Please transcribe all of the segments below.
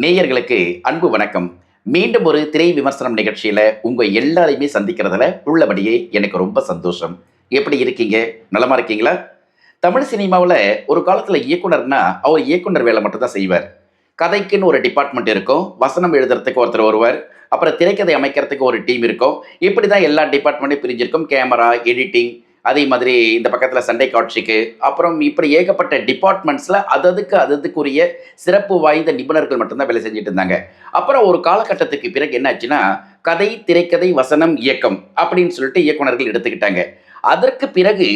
நேயர்களுக்கு அன்பு வணக்கம். மீண்டும் ஒரு திரை விமர்சனம் நிகழ்ச்சியில உங்க எல்லாரையுமே சந்திக்கிறதுல உள்ளபடியே எனக்கு ரொம்ப சந்தோஷம். எப்படி இருக்கீங்க? நலமா இருக்கீங்களா? தமிழ் சினிமாவில் ஒரு காலத்தில் இயக்குனர்னா அவர் இயக்குனர் வேலை மட்டும்தான் செய்வார். கதைக்குன்னு ஒரு டிபார்ட்மெண்ட் இருக்கும். வசனம் எழுதுறதுக்கு ஒருத்தர் வருவார். அப்புறம் திரைக்கதை அமைக்கிறதுக்கு ஒரு டீம் இருக்கும். இப்படி தான் எல்லா டிபார்ட்மெண்ட்டும் பிரிஞ்சிருக்கும். கேமரா எடிட்டிங் அதே மாதிரி இந்த பக்கத்தில் சண்டை காட்சிக்கு அப்புறம் இப்படி ஏகப்பட்ட டிபார்ட்மெண்ட்ஸில் அததுக்கு அததுக்குரிய சிறப்பு வாய்ந்த நிபுணர்கள் மட்டும்தான் வேலை செஞ்சுட்டு இருந்தாங்க. அப்புறம் ஒரு காலகட்டத்துக்கு பிறகு என்னாச்சுன்னா கதை திரைக்கதை வசனம் இயக்கம் அப்படின்னு சொல்லிட்டு இயக்குனர்கள் எடுத்துக்கிட்டாங்க. அதற்கு பிறகு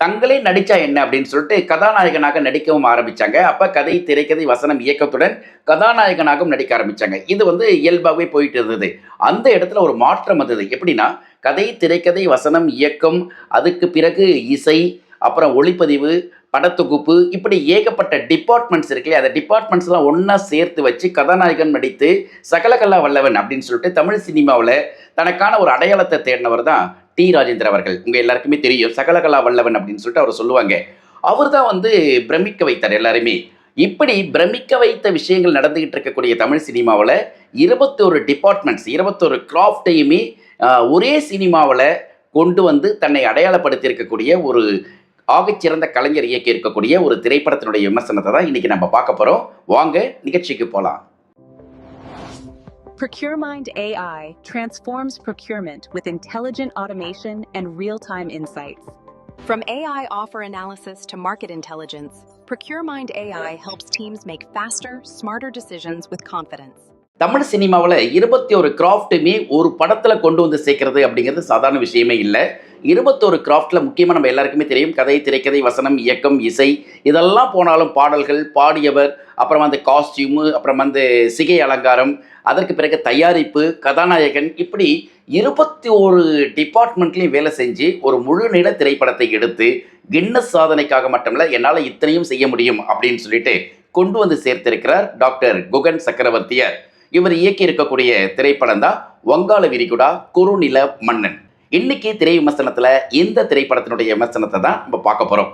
தங்களே நடிச்சா என்ன அப்படின்னு சொல்லிட்டு கதாநாயகனாக நடிக்கவும் ஆரம்பிச்சாங்க. அப்ப கதை திரைக்கதை வசனம் இயக்கத்துடன் கதாநாயகனாகவும் நடிக்க ஆரம்பிச்சாங்க. இது வந்து இயல்பாகவே போயிட்டு இருந்தது. அந்த இடத்துல ஒரு மாற்றம் வந்தது. எப்படின்னா கதை திரைக்கதை வசனம் இயக்கம் அதுக்கு பிறகு இசை அப்புறம் ஒளிப்பதிவு படத்தொகுப்பு இப்படி ஏகப்பட்ட டிபார்ட்மெண்ட்ஸ் இருக்குல்லையே அந்த டிபார்ட்மெண்ட்ஸ்லாம் ஒன்றா சேர்த்து வச்சு கதாநாயகன் நடித்து சகலகலா வல்லவன் அப்படின்னு சொல்லிட்டு தமிழ் சினிமாவில் தனக்கான ஒரு அடையாளத்தை தேடினவர் தான் டி ராஜேந்திர அவர்கள் உங்கள் எல்லாருக்குமே தெரியும் சகலகலா வல்லவன் அப்படின்னு சொல்லிட்டு அவர் சொல்லுவாங்க. அவர் தான் வந்து பிரமிக்க வைத்தார் எல்லாருமே. இப்படி பிரமிக்க வைத்த விஷயங்கள் நடந்துகிட்டு இருக்கக்கூடிய தமிழ் சினிமாவில் இருபத்தோரு டிபார்ட்மெண்ட்ஸ் இருபத்தோரு கிராஃப்டையுமே ஒரே சினிமாவில் கொண்டு வந்து தன்னை அடையாளப்படுத்தி இருக்கக்கூடிய ஒரு ஆகச்சிறந்த கலைஞர் இயக்கி இருக்கக்கூடிய ஒரு திரைப்படத்தினுடைய விமர்சனத்தை தான் இன்றைக்கி நம்ம பார்க்க போகிறோம் வாங்க நிகழ்ச்சிக்கு போகலாம் ProcureMind AI transforms procurement with intelligent automation and real time insights. From AI offer analysis to market intelligence, ProcureMind AI helps teams make faster, smarter decisions with confidence. Tamil சினிமாவில் இருபத்தி ஒரு கிராஃப்ட்டுமே ஒரு படத்தில் கொண்டு வந்து சேர்க்கறது அப்படிங்கிறது சாதாரண விஷயமே இல்லை. இருபத்தோரு கிராஃப்டில் முக்கியமாக நம்ம எல்லாருக்குமே தெரியும். கதை திரைக்கதை வசனம் இயக்கம் இசை இதெல்லாம் போனாலும் பாடல்கள் பாடியவர் அப்புறம் வந்து காஸ்டியூமு அப்புறம் வந்து சிகை அலங்காரம் அதற்கு பிறகு தயாரிப்பு கதாநாயகன் இப்படி இருபத்தி ஒரு டிபார்ட்மெண்ட்லேயும் வேலை செஞ்சு ஒரு முழு நில திரைப்படத்தை எடுத்து கின்னஸ் சாதனைக்காக மட்டுமில்ல என்னால் இத்தனையும் செய்ய முடியும் அப்படின்னு சொல்லிட்டு கொண்டு வந்து சேர்த்திருக்கிறார் டாக்டர் குகன் சக்கரவர்த்தியர். இவர் இயக்கி இருக்கக்கூடிய திரைப்படம் தான் வங்காள விரிகுடா குறுநில மன்னன். இன்னைக்கு திரை விமர்சனத்தில் இந்த திரைப்படத்தினுடைய விமர்சனத்தை தான் நம்ம பார்க்க போகிறோம்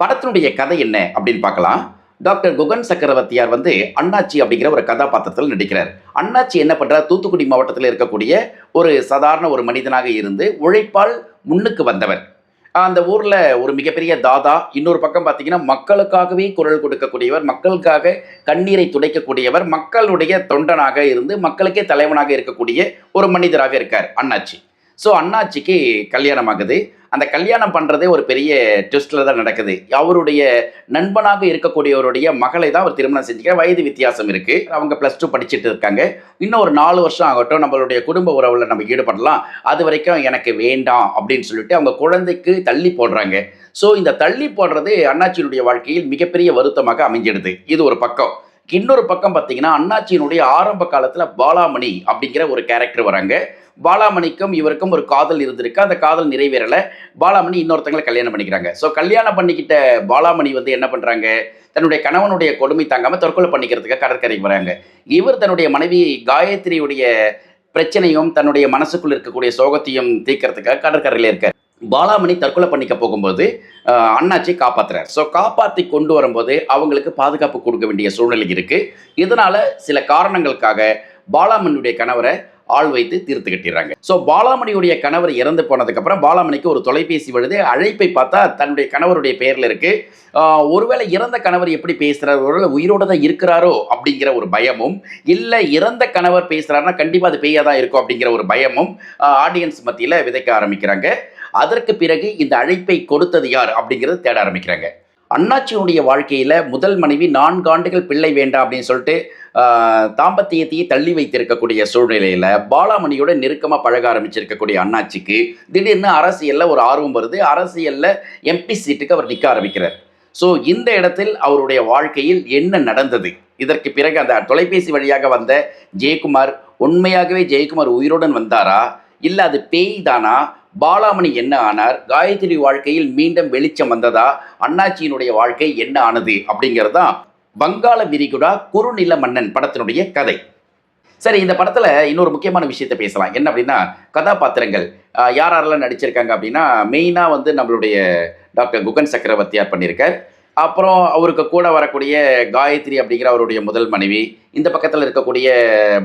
படத்தினுடைய கதை என்ன அப்படின்னு பார்க்கலாம். டாக்டர் குகன் சக்கரவர்த்தியார் வந்து அண்ணாச்சி அப்படிங்கிற ஒரு கதாபாத்திரத்தில் நடிக்கிறார். அண்ணாச்சி என்ன பண்ணுறார் தூத்துக்குடி மாவட்டத்தில் இருக்கக்கூடிய ஒரு சாதாரண ஒரு மனிதனாக இருந்து உழைப்பால் முன்னுக்கு வந்தவர். அந்த ஊரில் ஒரு மிகப்பெரிய தாதா இன்னொரு பக்கம் பார்த்தீங்கன்னா மக்களுக்காகவே குரல் கொடுக்கக்கூடியவர் மக்களுக்காக கண்ணீரை துடைக்கக்கூடியவர் மக்களுடைய தொண்டனாக இருந்து மக்களுக்கே தலைவனாக இருக்கக்கூடிய ஒரு மனிதராக இருக்கார் அண்ணாச்சி. ஸோ அண்ணாச்சிக்கு கல்யாணம் ஆகுது அந்த கல்யாணம் பண்ணுறதே ஒரு பெரிய ட்விஸ்டில் தான் நடக்குது. அவருடைய நண்பனாக இருக்கக்கூடியவருடைய மகளை தான் அவர் திருமணம் செஞ்சுக்க வயது வித்தியாசம் இருக்குது அவங்க ப்ளஸ் டூ படிச்சுட்டு இருக்காங்க. இன்னும் ஒரு நாலு வருஷம் ஆகட்டும் நம்மளுடைய குடும்ப உறவில் நம்ம ஈடுபடலாம். அது வரைக்கும் எனக்கு வேண்டாம் அப்படின்னு சொல்லிட்டு அவங்க குழந்தைக்கு தள்ளி போடுறாங்க. ஸோ இந்த தள்ளி போடுறது அண்ணாச்சியினுடைய வாழ்க்கையில் மிகப்பெரிய வருத்தமாக அமைஞ்சிடுது. இது ஒரு பக்கம். இன்னொரு பக்கம் பார்த்தீங்கன்னா அண்ணாச்சியினுடைய ஆரம்ப காலத்தில் பாலாமணி அப்படிங்கிற ஒரு கேரக்டர் வராங்க. பாலாமணிக்கும் இவருக்கும் ஒரு காதல் இருந்திருக்கு. அந்த காதல் நிறைவேறலை. பாலாமணி இன்னொருத்தங்களை கல்யாணம் பண்ணிக்கிறாங்க. ஸோ கல்யாணம் பண்ணிக்கிட்ட பாலாமணி வந்து என்ன பண்ணுறாங்க தன்னுடைய கணவனுடைய கொடுமை தாங்காமல் தற்கொலை பண்ணிக்கிறதுக்காக கடற்கரைக்கு வராங்க. இவர் தன்னுடைய மனைவி காயத்ரியுடைய பிரச்சனையும் தன்னுடைய மனசுக்குள் இருக்கக்கூடிய சோகத்தையும் தீர்க்கறதுக்காக கடற்கரையில் இருக்கார். பாலாமணி தற்கொலை பண்ணிக்க போகும்போது அண்ணாச்சி காப்பாத்துறார். ஸோ காப்பாற்றி கொண்டு வரும்போது அவங்களுக்கு பாதுகாப்பு கொடுக்க வேண்டிய சூழ்நிலை இருக்கு. இதனால சில காரணங்களுக்காக பாலாமணியுடைய கணவரை ஆள் வைத்து தீர்த்து கட்டிடுறாங்க. ஸோ பாலாமணியுடைய கணவர் இறந்து போனதுக்கப்புறம் பாலாமணிக்கு ஒரு தொலைபேசி வருது. அழைப்பை பார்த்தா தன்னுடைய கணவருடைய பெயரில் இருக்கு. ஒருவேளை இறந்த கணவர் எப்படி பேசுறாரு? ஒருவேளை உயிரோட தான் இருக்கிறாரோ அப்படிங்கிற ஒரு பயமும் இல்லை இறந்த கணவர் பேசுறாருன்னா கண்டிப்பாக அது பேயா தான் இருக்கும் அப்படிங்கிற ஒரு பயமும் ஆடியன்ஸ் மத்தியில் விதைக்க ஆரம்பிக்கிறாங்க. அதற்கு பிறகு இந்த அழைப்பை கொடுத்தது யார் அப்படிங்கிறது தேட ஆரம்பிக்கிறாங்க. அண்ணாச்சியினுடைய வாழ்க்கையில் முதல் மனைவி நான்கு ஆண்டுகள் பிள்ளை வேண்டாம் அப்படின்னு சொல்லிட்டு தாம்பத்தியத்தையே தள்ளி வைத்திருக்கக்கூடிய சூழ்நிலையில் பாலாமணியோட நெருக்கமாக பழக ஆரம்பிச்சிருக்கக்கூடிய அண்ணாச்சிக்கு திடீர்னு அரசியலில் ஒரு ஆர்வம் வருது. அரசியலில் எம்பி சீட்டுக்கு அவர் நிற்க ஆரம்பிக்கிறார். ஸோ இந்த இடத்தில் அவருடைய வாழ்க்கையில் என்ன நடந்தது? இதற்கு பிறகு அந்த தொலைபேசி வழியாக வந்த ஜெயக்குமார் உண்மையாகவே ஜெயக்குமார் உயிருடன் வந்தாரா? இல்லை அது பேய் தானா? பாலாமணி என்ன ஆனார்? காயத்ரி வாழ்க்கையில் மீண்டும் வெளிச்சம் வந்ததா? அண்ணாச்சியினுடைய வாழ்க்கை என்ன ஆனது? அப்படிங்கிறது தான் வங்காள விரிகுடா குறுநில மன்னன் படத்தினுடைய கதை. சரி இந்த படத்தில் இன்னொரு முக்கியமான விஷயத்தை பேசலாம். என்ன அப்படின்னா கதாபாத்திரங்கள். யார் யாரெல்லாம் நடிச்சிருக்காங்க அப்படின்னா மெயினாக வந்து நம்மளுடைய டாக்டர் குகன் சக்கரவர்த்தியார் பண்ணியிருக்கார் அப்புறம் அவருக்கு கூட வரக்கூடிய காயத்ரி அப்படிங்கிற அவருடைய முதல் மனைவி இந்த பக்கத்தில் இருக்கக்கூடிய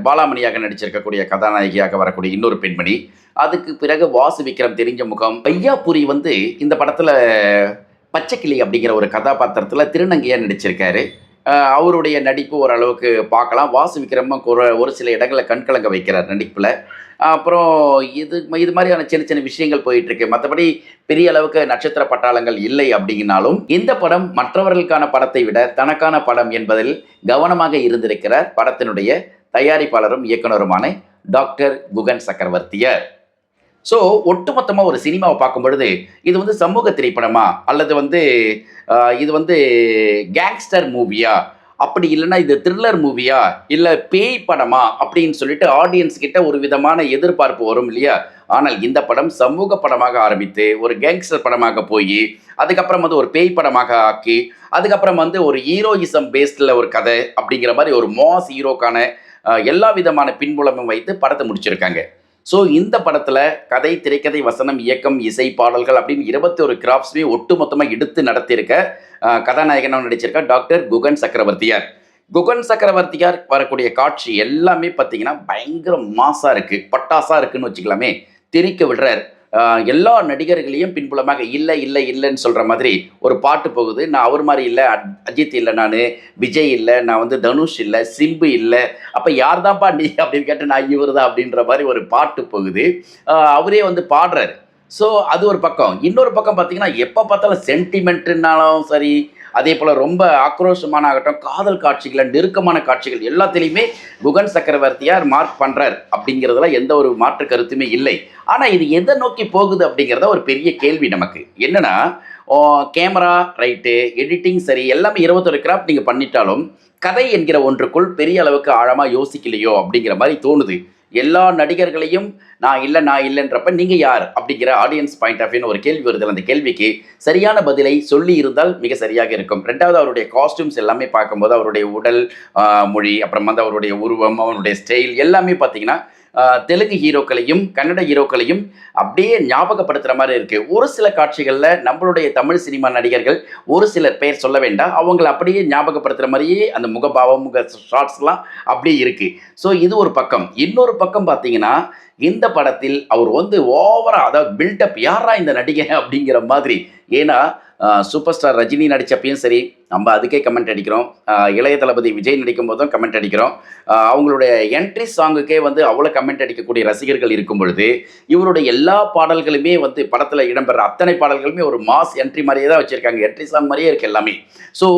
பாலாமணியாக நடிச்சிருக்கக்கூடிய கதாநாயகியாக வரக்கூடிய இன்னொரு பெண்மணி. அதுக்கு பிறகு வாசு விக்ரம் தெரிஞ்ச முகம் பையாபுரி வந்து இந்த படத்தில் பச்சைக்கிளி அப்படிங்கிற ஒரு கதாபாத்திரத்தில் திருநங்கையாக நடிச்சிருக்காரு. அவருடைய நடிப்பு ஓரளவுக்கு பார்க்கலாம். வாசு விக்ரமும் ஒரு சில இடங்களில் கண்கலங்க வைக்கிறார் நடிப்பில். அப்புறம் இது இது மாதிரியான சின்ன சின்ன விஷயங்கள் போயிட்டு இருக்கு மற்றபடி பெரிய அளவுக்கு நட்சத்திர பட்டாளங்கள் இல்லை அப்படின்னாலும் இந்த படம் மற்றவர்களுக்கான படத்தை விட தனக்கான படம் என்பதில் கவனமாக இருந்திருக்கிறார் படத்தினுடைய தயாரிப்பாளரும் இயக்குனருமான டாக்டர் குகன் சக்கரவர்த்தியர். ஸோ ஒட்டுமொத்தமாக ஒரு சினிமாவை பார்க்கும் பொழுது இது வந்து சமூக திரைப்படமா? அல்லது வந்து இது வந்து கேங்ஸ்டர் மூவியா அப்படி இல்லைன்னா இது த்ரில்லர் மூவியா இல்லை பேய் படமா? அப்படின்னு சொல்லிட்டு ஆடியன்ஸ் கிட்ட ஒரு விதமான எதிர்பார்ப்பு வரும் இல்லையா? ஆனால் இந்த படம் சமூக படமாக ஆரம்பித்து ஒரு கேங்ஸ்டர் படமாக போய் அதுக்கப்புறம் வந்து ஒரு பேய் படமாக ஆக்கி அதுக்கப்புறம் வந்து ஒரு ஹீரோயிசம் பேஸ்டில் ஒரு கதை அப்படிங்கிற மாதிரி ஒரு மாஸ் ஹீரோக்கான எல்லா விதமான பின்புலமும் வைத்து படத்தை முடிச்சிருக்காங்க. ஸோ இந்த படத்தில் கதை திரைக்கதை வசனம் இயக்கம் இசை பாடல்கள் அப்படின்னு இருபத்தி ஒரு கிராஃப்ட்ஸுமே ஒட்டு மொத்தமாக எடுத்து நடத்தியிருக்க கதாநாயகனாக நடிச்சிருக்க டாக்டர் குகன் சக்கரவர்த்தியார். குகன் சக்கரவர்த்தியார் வரக்கூடிய காட்சி எல்லாமே பார்த்தீங்கன்னா பயங்கர மாசாக இருக்குது பட்டாசாக இருக்குன்னு வச்சுக்கலாமே திரிக்க விடுறார். எல்லா நடிகர்களையும் பின்புலமாக இல்லை இல்லை இல்லைன்னு சொல்கிற மாதிரி ஒரு பாட்டு போகுது. நான் அவர் மாதிரி இல்லை அஜ்- அஜித் இல்லை நான் விஜய் இல்லை நான் வந்து தனுஷ் இல்லை சிம்பு இல்லை. அப்போ யார் தான்ப்பா நீ அப்படின்னு கேட்டு நான் இவர் தான் அப்படின்ற மாதிரி ஒரு பாட்டு போகுது. அவரே வந்து பாடுறாரு. ஸோ அது ஒரு பக்கம். இன்னொரு பக்கம் பார்த்தீங்கன்னா எப்போ பார்த்தாலும் சென்டிமெண்ட்டுனாலும் சரி அதே போல் ரொம்ப ஆக்ரோஷமான ஆகட்டும் காதல் காட்சிகள் நெருக்கமான காட்சிகள் எல்லாத்துலேயுமே குகன் சக்கரவர்த்தியார் மார்க் பண்ணுறார் அப்படிங்கிறதுல எந்த ஒரு மாற்று கருத்துமே இல்லை. ஆனால் இது எதை நோக்கி போகுது அப்படிங்கிறத ஒரு பெரிய கேள்வி நமக்கு. என்னென்னா கேமரா ரைட்டு எடிட்டிங் சரி எல்லாமே இருபத்தொரு கிராஃப்ட் நீங்கள் பண்ணிட்டாலும் கதை என்கிற ஒன்றுக்குள் பெரிய அளவுக்கு ஆழமாக யோசிக்கலையோ அப்படிங்கிற மாதிரி தோணுது. எல்லா நடிகர்களையும் நான் இல்லை நான் இல்லைன்றப்ப நீங்கள் யார்? அப்படிங்கிற ஆடியன்ஸ் பாயிண்ட் ஆஃப் வியூன்னு ஒரு கேள்வி வருது. அந்த கேள்விக்கு சரியான பதிலை சொல்லி இருந்தால் மிக சரியாக இருக்கும். ரெண்டாவது அவருடைய காஸ்டியூம்ஸ் எல்லாமே பார்க்கும்போது அவருடைய உடல் மொழி அப்புறம் வந்து அவருடைய உருவம் அவருடைய ஸ்டைல் எல்லாமே பார்த்தீங்கன்னா தெலுங்கு ஹீரோக்களையும் கன்னட ஹீரோக்களையும் அப்படியே ஞாபகப்படுத்துகிற மாதிரி இருக்குது ஒரு சில காட்சிகளில் நம்மளுடைய தமிழ் சினிமா நடிகர்கள் ஒரு சிலர் பெயர் சொல்ல வேண்டாம். அவங்கள அப்படியே ஞாபகப்படுத்துகிற மாதிரியே அந்த முகபாவம் முக ஷார்ட்ஸ்லாம் அப்படியே இருக்குது ஸோ இது ஒரு பக்கம். இன்னொரு பக்கம் பார்த்தீங்கன்னா இந்த படத்தில் அவர் வந்து ஓவராக அதாவது பில்டப் யாரா இந்த நடிகை அப்படிங்கிற மாதிரி. ஏன்னா சூப்பர் ஸ்டார் ரஜினி நடித்தப்பையும் சரி நம்ம அதுக்கே கமெண்ட் அடிக்கிறோம். இளைய தளபதி விஜய் நடிக்கும் போதும் கமெண்ட் அடிக்கிறோம் அவங்களுடைய என்ட்ரி சாங்குக்கே வந்து அவ்வளோ கமெண்ட் அடிக்கக்கூடிய ரசிகர்கள் இருக்கும் பொழுது இவருடைய எல்லா பாடல்களுமே வந்து படத்தில் இடம்பெற அத்தனை பாடல்களுமே ஒரு மாஸ் என்ட்ரி மாதிரியே தான் வச்சுருக்காங்க. என்ட்ரி சாங் மாதிரியே இருக்குது எல்லாமே. ஸோ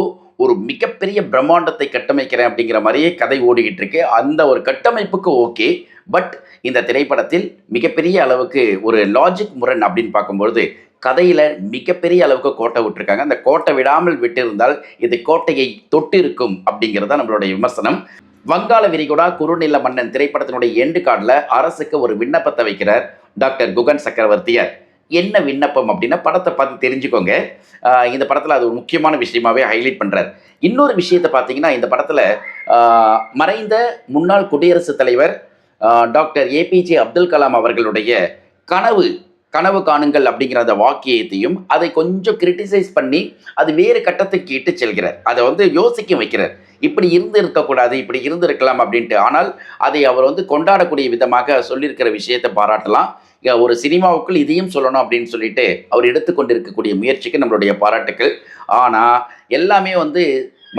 ஒரு மிகப்பெரிய பிரம்மாண்டத்தை கட்டமைக்கிறேன் அப்படிங்கிற மாதிரியே கதை ஓடிக்கிட்டு இருக்கு. அந்த ஒரு கட்டமைப்புக்கு ஓகே. பட் இந்த திரைப்படத்தில் மிகப்பெரிய அளவுக்கு ஒரு லாஜிக் முரண் அப்படின்னு பார்க்கும்பொழுது கதையில் மிகப்பெரிய அளவுக்கு கோட்டை விட்டுருக்காங்க. அந்த கோட்டை விடாமல் விட்டிருந்தால் இது கோட்டையை தொட்டிருக்கும் அப்படிங்கிறது தான் நம்மளுடைய விமர்சனம். வங்காள விரிகுடா குறுநில மன்னன் திரைப்படத்தினுடைய எண்டு கார்டில் அரசுக்கு ஒரு விண்ணப்பத்தை வைக்கிறார் டாக்டர் குகன் சக்கரவர்த்தியார். என்ன விண்ணப்பம் அப்படின்னா படத்தை பார்த்து தெரிஞ்சுக்கோங்க. இந்த படத்தில் அது ஒரு முக்கியமான விஷயமாவே ஹைலைட் பண்ணுறார் இன்னொரு விஷயத்தை பார்த்தீங்கன்னா இந்த படத்தில் மறைந்த முன்னாள் குடியரசுத் தலைவர் டாக்டர் ஏபிஜே அப்துல் கலாம் அவர்களுடைய கனவு கனவு காணுங்கள் அப்படிங்கிற அந்த வாக்கியத்தையும் அதை கொஞ்சம் கிரிட்டிசைஸ் பண்ணி அது வேறு கட்டத்துக்கு இட்டு செல்கிறார். அதை வந்து யோசிக்க வைக்கிறார். இப்படி இருந்து இருக்கக்கூடாது இப்படி இருந்து இருக்கலாம் அப்படின்ட்டு. ஆனால் அதை அவர் வந்து கொண்டாடக்கூடிய விதமாக சொல்லியிருக்கிற விஷயத்தை பாராட்டலாம். ஒரு சினிமாவுக்குள் இதையும் சொல்லணும் அப்படின்னு சொல்லிட்டு அவர் எடுத்துக்கொண்டிருக்கக்கூடிய முயற்சிக்கு நம்மளுடைய பாராட்டுக்கள். ஆனால் எல்லாமே வந்து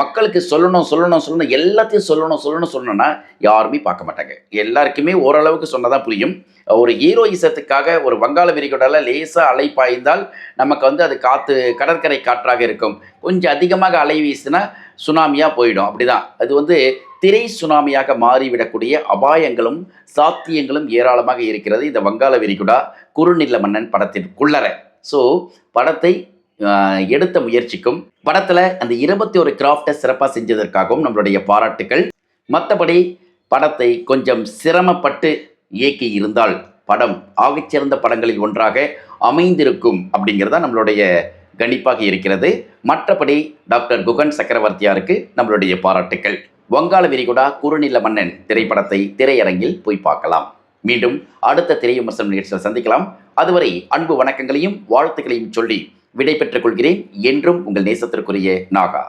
மக்களுக்கு சொல்லணும் சொல்லணும் சொல்லணும் எல்லாத்தையும் சொல்லணும் சொல்லணும் சொல்லணும்னா யாருமே பார்க்க மாட்டாங்க. எல்லாருக்குமே ஓரளவுக்கு சொன்னதான் புரியும். ஒரு ஹீரோயிசத்துக்காக ஒரு வங்காள விரிகுடால லேசாக அலை பாய்ந்தால் நமக்கு வந்து அது காற்று கடற்கரை காற்றாக இருக்கும். கொஞ்சம் அதிகமாக அலை வீசினா சுனாமியாக போயிடும். அப்படிதான். அது வந்து திரை சுனாமியாக மாறிவிடக்கூடிய அபாயங்களும் சாத்தியங்களும் ஏராளமாக இருக்கிறது இந்த வங்காள விரிகுடா குறுநில மன்னன் படத்திற்குள்ளற ஸோ படத்தை எடுத்த முயற்சிக்கும் படத்தில் அந்த இருபத்தி ஒரு கிராஃப்டை சிறப்பாக செஞ்சதற்காகவும் நம்மளுடைய பாராட்டுக்கள். மற்றபடி படத்தை கொஞ்சம் சிரமப்பட்டு இயக்கி இருந்தால் படம் ஆகச்சிறந்த படங்களில் ஒன்றாக அமைந்திருக்கும் அப்படிங்கிறதா நம்மளுடைய கணிப்பாக இருக்கிறது. மற்றபடி டாக்டர் குகன் சக்கரவர்த்தியாருக்கு நம்மளுடைய பாராட்டுக்கள். வங்காள விரிகுடா குறுநில மன்னன் திரைப்படத்தை திரையரங்கில் போய் பார்க்கலாம். மீண்டும் அடுத்த திரை நிகழ்ச்சியில் சந்திக்கலாம். அதுவரை அன்பு வணக்கங்களையும் வாழ்த்துக்களையும் சொல்லி விடை பெற்றுக் கொள்கிறேன். என்றும் உங்கள் நேசத்திற்குரிய நாகா.